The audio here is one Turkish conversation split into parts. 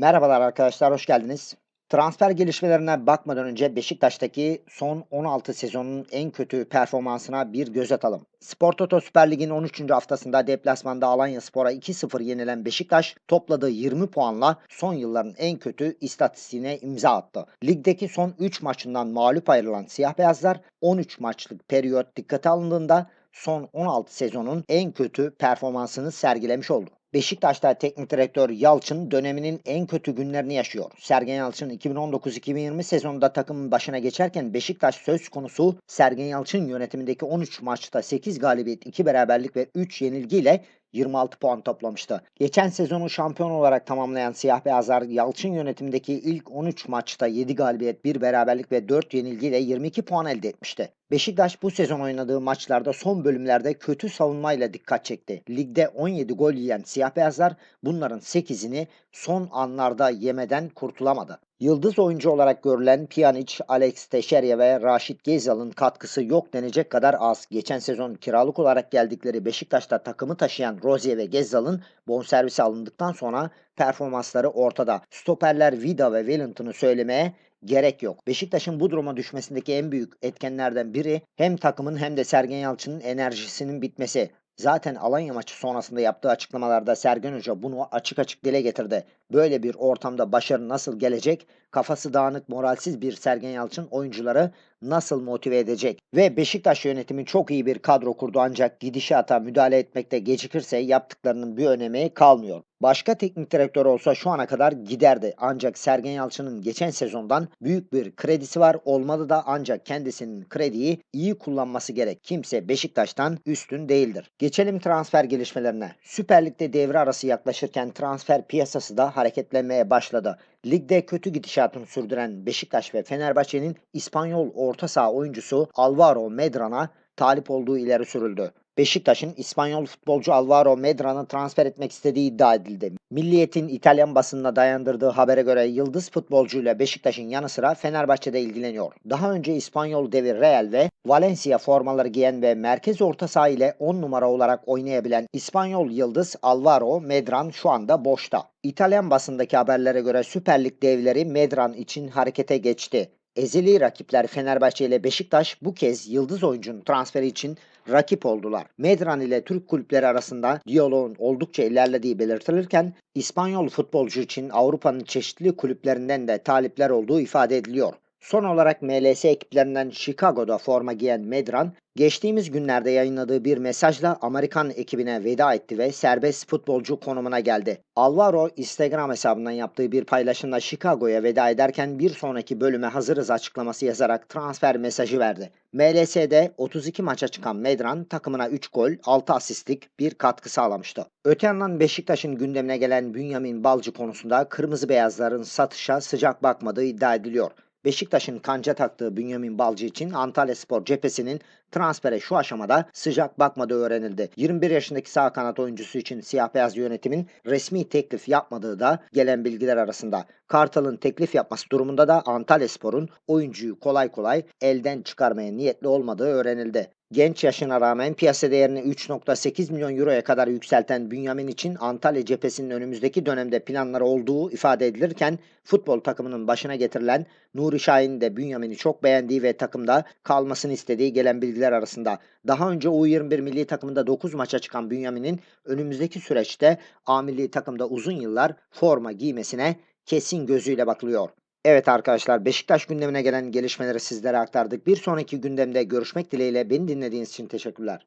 Merhabalar arkadaşlar, hoş geldiniz. Transfer gelişmelerine bakmadan önce Beşiktaş'taki son 16 sezonun en kötü performansına bir göz atalım. Spor Toto Süper Lig'in 13. haftasında deplasmanda Alanya Spor'a 2-0 yenilen Beşiktaş topladığı 20 puanla son yılların en kötü istatistiğine imza attı. Ligdeki son 3 maçından mağlup ayrılan Siyah Beyazlar 13 maçlık periyot dikkate alındığında son 16 sezonun en kötü performansını sergilemiş oldu. Beşiktaş'ta teknik direktör Yalçın döneminin en kötü günlerini yaşıyor. Sergen Yalçın 2019-2020 sezonunda takımın başına geçerken Beşiktaş söz konusu Sergen Yalçın yönetimindeki 13 maçta 8 galibiyet, 2 beraberlik ve 3 yenilgiyle 26 puan toplamıştı. Geçen sezonu şampiyon olarak tamamlayan Siyah Beyazlar Yalçın yönetimindeki ilk 13 maçta 7 galibiyet, 1 beraberlik ve 4 yenilgiyle 22 puan elde etmişti. Beşiktaş bu sezon oynadığı maçlarda son bölümlerde kötü savunmayla dikkat çekti. Ligde 17 gol yiyen Siyah Beyazlar bunların 8'ini son anlarda yemeden kurtulamadı. Yıldız oyuncu olarak görülen Pjanic, Alex Teixeira ve Raşit Gezal'ın katkısı yok denecek kadar az. Geçen sezon kiralık olarak geldikleri Beşiktaş'ta takımı taşıyan Rozier ve Gezal'ın bonservisi alındıktan sonra performansları ortada. Stoperler Vida ve Wellington'u söylemeye gerek yok. Beşiktaş'ın bu duruma düşmesindeki en büyük etkenlerden biri hem takımın hem de Sergen Yalçın'ın enerjisinin bitmesi. Zaten Alanya maçı sonrasında yaptığı açıklamalarda Sergen Hoca bunu açık açık dile getirdi. Böyle bir ortamda başarı nasıl gelecek? Kafası dağınık, moralsiz bir Sergen Yalçın oyuncuları nasıl motive edecek? Ve Beşiktaş yönetimi çok iyi bir kadro kurdu ancak gidişata müdahale etmekte gecikirse yaptıklarının bir önemi kalmıyor. Başka teknik direktör olsa şu ana kadar giderdi. Ancak Sergen Yalçın'ın geçen sezondan büyük bir kredisi var. Olmadı da ancak kendisinin krediyi iyi kullanması gerek. Kimse Beşiktaş'tan üstün değildir. Geçelim transfer gelişmelerine. Süper Lig'de devre arası yaklaşırken transfer piyasası da hareketlenmeye başladı. Ligde kötü gidişatını sürdüren Beşiktaş ve Fenerbahçe'nin İspanyol orta saha oyuncusu Alvaro Medran'a talip olduğu ileri sürüldü. Beşiktaş'ın İspanyol futbolcu Alvaro Medran'ı transfer etmek istediği iddia edildi. Milliyet'in İtalyan basınına dayandırdığı habere göre yıldız futbolcuyla Beşiktaş'ın yanı sıra Fenerbahçe'de ilgileniyor. Daha önce İspanyol devi Real ve Valencia formaları giyen ve merkez orta saha ile 10 numara olarak oynayabilen İspanyol yıldız Alvaro Medran şu anda boşta. İtalyan basındaki haberlere göre Süper Lig devleri Medran için harekete geçti. Ezeli rakipler Fenerbahçe ile Beşiktaş bu kez yıldız oyuncunun transferi için rakip oldular. Medran ile Türk kulüpleri arasında diyaloğun oldukça ilerlediği belirtilirken İspanyol futbolcu için Avrupa'nın çeşitli kulüplerinden de talipler olduğu ifade ediliyor. Son olarak MLS ekiplerinden Chicago'da forma giyen Medran, geçtiğimiz günlerde yayınladığı bir mesajla Amerikan ekibine veda etti ve serbest futbolcu konumuna geldi. Alvaro Instagram hesabından yaptığı bir paylaşımla Chicago'ya veda ederken bir sonraki bölüme hazırız açıklaması yazarak transfer mesajı verdi. MLS'de 32 maça çıkan Medran takımına 3 gol, 6 asistlik bir katkı sağlamıştı. Öte yandan Beşiktaş'ın gündemine gelen Bünyamin Balcı konusunda kırmızı beyazların satışa sıcak bakmadığı iddia ediliyor. Beşiktaş'ın kanca taktığı Bünyamin Balcı için Antalya Spor cephesinin transfere şu aşamada sıcak bakmadığı öğrenildi. 21 yaşındaki sağ kanat oyuncusu için siyah beyaz yönetimin resmi teklif yapmadığı da gelen bilgiler arasında. Kartal'ın teklif yapması durumunda da Antalya Spor'un oyuncuyu kolay kolay elden çıkarmaya niyetli olmadığı öğrenildi. Genç yaşına rağmen piyasa değerini 3.8 milyon euroya kadar yükselten Bünyamin için Antalya cephesinin önümüzdeki dönemde planları olduğu ifade edilirken futbol takımının başına getirilen Nuri Şahin de Bünyamin'i çok beğendiği ve takımda kalmasını istediği gelen bilgiler arasında. Daha önce U21 milli takımında 9 maça çıkan Bünyamin'in önümüzdeki süreçte A milli takımda uzun yıllar forma giymesine kesin gözüyle bakılıyor. Evet arkadaşlar Beşiktaş gündemine gelen gelişmeleri sizlere aktardık. Bir sonraki gündemde görüşmek dileğiyle beni dinlediğiniz için teşekkürler.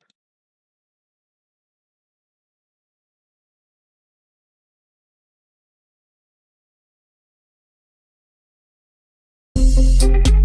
Thank